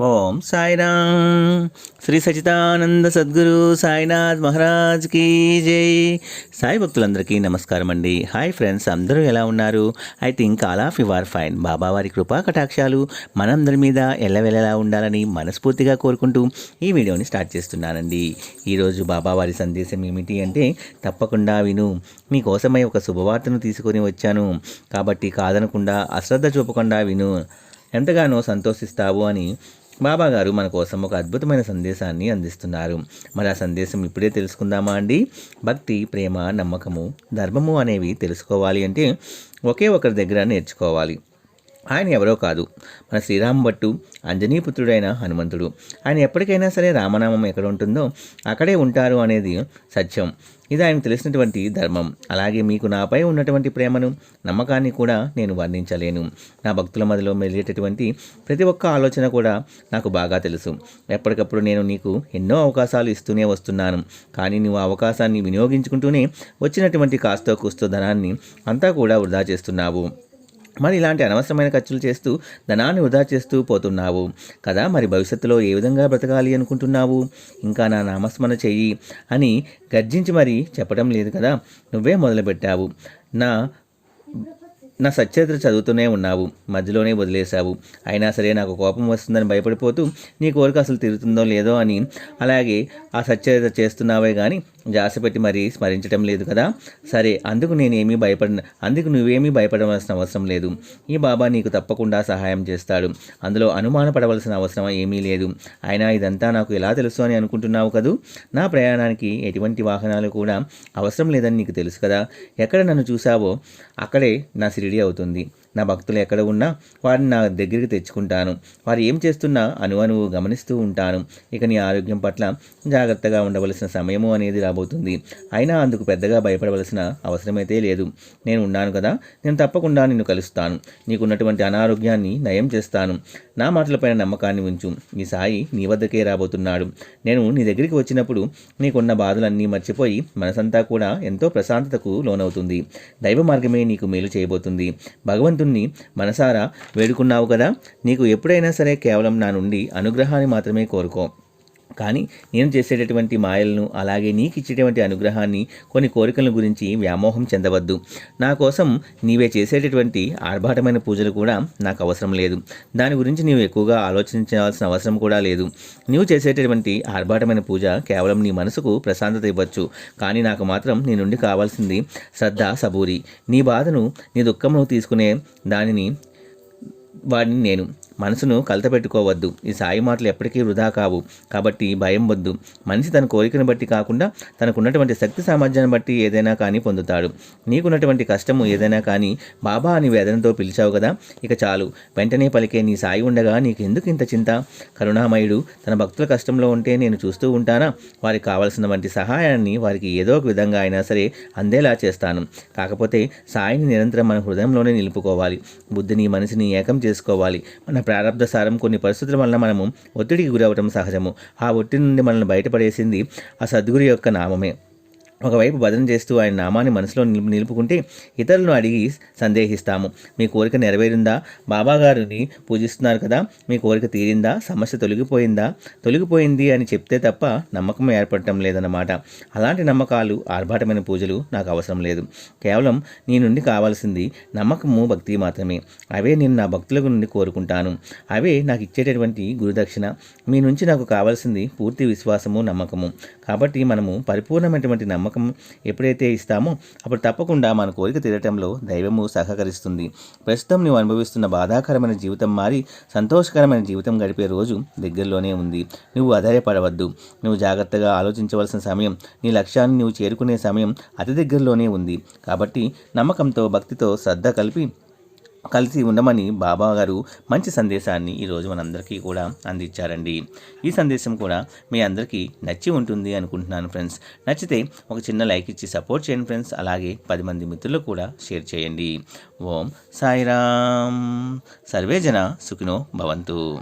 ఓం సాయిరామ్. శ్రీ సచితానంద సద్గురు సాయినాథ్ మహారాజ్ కీ జై. సాయి భక్తులందరికీ నమస్కారం అండి. హాయ్ ఫ్రెండ్స్ అందరూ ఎలా ఉన్నారు? I think all of you are fine. బాబావారి కృపా కటాక్షాలు మనందరి మీద ఎల్లవెల్లలా ఉండాలని మనస్ఫూర్తిగా కోరుకుంటూ ఈ వీడియోని స్టార్ట్ చేస్తున్నానండి. ఈరోజు బాబావారి సందేశం ఏమిటి అంటే తప్పకుండా విను. మీకోసమై ఒక శుభవార్తను తీసుకొని వచ్చాను. కాబట్టి కాదనకుండా అశ్రద్ధ చూపకుండా విను. ఎంతగానో సంతోషిస్తావు అని బాబా గారు మన కోసం ఒక అద్భుతమైన సందేశాన్ని అందిస్తున్నారు. మరి ఆ సందేశం ఇప్పుడే తెలుసుకుందామా అండి? భక్తి ప్రేమ నమ్మకము ధర్మము అనేవి తెలుసుకోవాలి అంటే ఒకే ఒకరి దగ్గర నేర్చుకోవాలి. ఆయన ఎవరో కాదు. మన శ్రీరామ భట్టు అంజనీపుత్రుడైన హనుమంతుడు. ఆయన ఎప్పటికైనా సరే రామనామం ఎక్కడ ఉంటుందో అక్కడే ఉంటారు అనేది సత్యం. ఇది ఆయన తెలిసినటువంటి ధర్మం. అలాగే మీకు నాపై ఉన్నటువంటి ప్రేమను నమ్మకాన్ని కూడా నేను వర్ణించలేను. నా భక్తుల మధ్యలో మెలిగేటటువంటి ప్రతి ఒక్క ఆలోచన కూడా నాకు బాగా తెలుసు. ఎప్పటికప్పుడు నేను నీకు ఎన్నో అవకాశాలు ఇస్తూనే వస్తున్నాను. కానీ నువ్వు ఆ అవకాశాన్ని వినియోగించుకుంటూనే వచ్చినటువంటి కాస్తో కూస్తో ధనాన్ని అంతా కూడా వృధా చేస్తున్నావు. మరి ఇలాంటి అనవసరమైన ఖర్చులు చేస్తూ ధనాన్ని వృధా చేస్తూ పోతున్నావు. కదా మరి భవిష్యత్తులో ఏ విధంగా బ్రతకాలి అనుకుంటున్నావు? ఇంకా నా నామస్మరణ చెయ్యి అని గర్జించి మరి చెప్పడం లేదు కదా? నువ్వే మొదలుపెట్టావు. నా నా సచ్చరిత్ర చదువుతూనే ఉన్నావు. మధ్యలోనే వదిలేశావు. అయినా సరే నాకు కోపం వస్తుందని భయపడిపోతూ నీ కోరిక అసలు తిరుగుతుందో లేదో అని అలాగే ఆ సచ్చరిత్ర చేస్తున్నావే కానీ జాసపెట్టి మరీ స్మరించడం లేదు కదా? సరే అందుకు నేనేమీ భయపడ అందుకు నువ్వేమీ భయపడవలసిన అవసరం లేదు. ఈ బాబా నీకు తప్పకుండా సహాయం చేస్తాడు. అందులో అనుమాన పడవలసిన అవసరం ఏమీ లేదు. అయినా ఇదంతా నాకు ఎలా తెలుసు అని అనుకుంటున్నావు కదూ? నా ప్రయాణానికి ఎటువంటి వాహనాలు కూడా అవసరం లేదని నీకు తెలుసు కదా? ఎక్కడ నన్ను చూసావో అక్కడే నా సిరిడి అవుతుంది. నా భక్తులు ఎక్కడ ఉన్నా వారిని నా దగ్గరికి తెచ్చుకుంటాను. వారు ఏం చేస్తున్నా అనువనువు గమనిస్తూ ఉంటాను. ఇక నీ ఆరోగ్యం పట్ల జాగ్రత్తగా ఉండవలసిన సమయము అనేది రాబోతుంది. అయినా అందుకు పెద్దగా భయపడవలసిన అవసరమైతే లేదు. నేను ఉన్నాను కదా నేను తప్పకుండా నిన్ను కలుస్తాను. నీకున్నటువంటి అనారోగ్యాన్ని నయం చేస్తాను. నా మాటలపైన నమ్మకాన్ని ఉంచు. నీ సాయి నీ వద్దకే రాబోతున్నాడు. నేను నీ దగ్గరికి వచ్చినప్పుడు నీకున్న బాధలన్నీ మర్చిపోయి మనసంతా కూడా ఎంతో ప్రశాంతతకు లోనవుతుంది. దైవ మార్గమే నీకు మేలు చేయబోతుంది. భగవంతుడు భగవంతుణ్ణి మనసారా వేడుకున్నావు కదా? నీకు ఎప్పుడైనా సరే కేవలం నా నుండి అనుగ్రహాన్ని మాత్రమే కోరుకో. కానీ నేను చేసేటటువంటి మాయలను అలాగే నీకు ఇచ్చేటువంటి అనుగ్రహాన్ని కొన్ని కోరికల గురించి వ్యామోహం చెందవద్దు. నా కోసం నీవే చేసేటటువంటి ఆర్భాటమైన పూజలు కూడా నాకు అవసరం లేదు. దాని గురించి నీవు ఎక్కువగా ఆలోచించాల్సిన అవసరం కూడా లేదు. నీవు చేసేటటువంటి ఆర్భాటమైన పూజ కేవలం నీ మనసుకు ప్రశాంతత ఇవ్వచ్చు. కానీ నాకు మాత్రం నీ నుండి కావాల్సింది శ్రద్ధ సబూరి. నీ బాధను నీ దుఃఖమును తీసుకునే దానిని వాడిని నేను. మనసును కలతపెట్టుకోవద్దు. ఈ సాయి మాటలు ఎప్పటికీ వృధా కావు. కాబట్టి భయం వద్దు. మనిషి తన కోరికను బట్టి కాకుండా తనకున్నటువంటి శక్తి సామర్థ్యాన్ని బట్టి ఏదైనా కానీ పొందుతాడు. నీకున్నటువంటి కష్టము ఏదైనా కానీ బాబా అని వేదనతో పిలిచావు కదా ఇక చాలు. వెంటనే పలికే నీ సాయి ఉండగా నీకు ఎందుకు ఇంత చింత? కరుణామయుడు తన భక్తుల కష్టంలో ఉంటే నేను చూస్తూ ఉంటానా? వారికి కావలసిన వంటి సహాయాన్ని వారికి ఏదో ఒక విధంగా అయినా సరే అందేలా చేస్తాను. కాకపోతే సాయిని నిరంతరం మన హృదయంలోనే నిలుపుకోవాలి. బుద్ధిని మనసుని ఏకం చేసుకోవాలి. మన ప్రారంభ సారం కొన్ని పరిస్థితుల వలన మనము ఒత్తిడికి గురవటం సహజము. ఆ ఒత్తిడి నుండి మనల్ని బయటపడేసింది ఆ సద్గురు యొక్క నామమే. ఒకవైపు భజన చేస్తూ ఆయన నామాన్ని మనసులో నిలుపు నిలుపుకుంటే ఇతరులను అడిగి సందేహిస్తాము. మీ కోరిక నెరవేరిందా? బాబాగారిని పూజిస్తున్నారు కదా మీ కోరిక తీరిందా? సమస్య తొలగిపోయిందా? తొలగిపోయింది అని చెప్తే తప్ప నమ్మకం ఏర్పడటం లేదన్నమాట. అలాంటి నమ్మకాలు ఆర్భాటమైన పూజలు నాకు అవసరం లేదు. కేవలం నీ నుండి కావాల్సింది నమ్మకము భక్తి మాత్రమే. అవే నేను నా భక్తుల నుండి కోరుకుంటాను. అవే నాకు ఇచ్చేటటువంటి గురుదక్షిణ. మీ నుంచి నాకు కావాల్సింది పూర్తి విశ్వాసము నమ్మకము. కాబట్టి మనము పరిపూర్ణమైనటువంటి నమ్మకం నమ్మకం ఎప్పుడైతే ఇస్తామో అప్పుడు తప్పకుండా మన కోరిక తీరటంలో దైవము సహకరిస్తుంది. ప్రస్తుతం నువ్వు అనుభవిస్తున్న బాధాకరమైన జీవితం మారి సంతోషకరమైన జీవితం గడిపే రోజు దగ్గరలోనే ఉంది. నువ్వు అధైర్యపడవద్దు. నువ్వు జాగ్రత్తగా ఆలోచించవలసిన సమయం నీ లక్ష్యాన్ని నువ్వు చేరుకునే సమయం అతి దగ్గరలోనే ఉంది. కాబట్టి నమ్మకంతో భక్తితో శ్రద్ధ కలిపి కలిసి ఉండమని బాబా గారు మంచి సందేశాన్ని ఈరోజు మనందరికీ కూడా అందించారండి. ఈ సందేశం కూడా మీ అందరికీ నచ్చి ఉంటుంది అనుకుంటున్నాను ఫ్రెండ్స్. నచ్చితే ఒక చిన్న లైక్ ఇచ్చి సపోర్ట్ చేయండి ఫ్రెండ్స్. అలాగే పది మంది మిత్రులకు కూడా షేర్ చేయండి. ఓం సాయిరామ్. సర్వేజన సుఖినో భవంతు.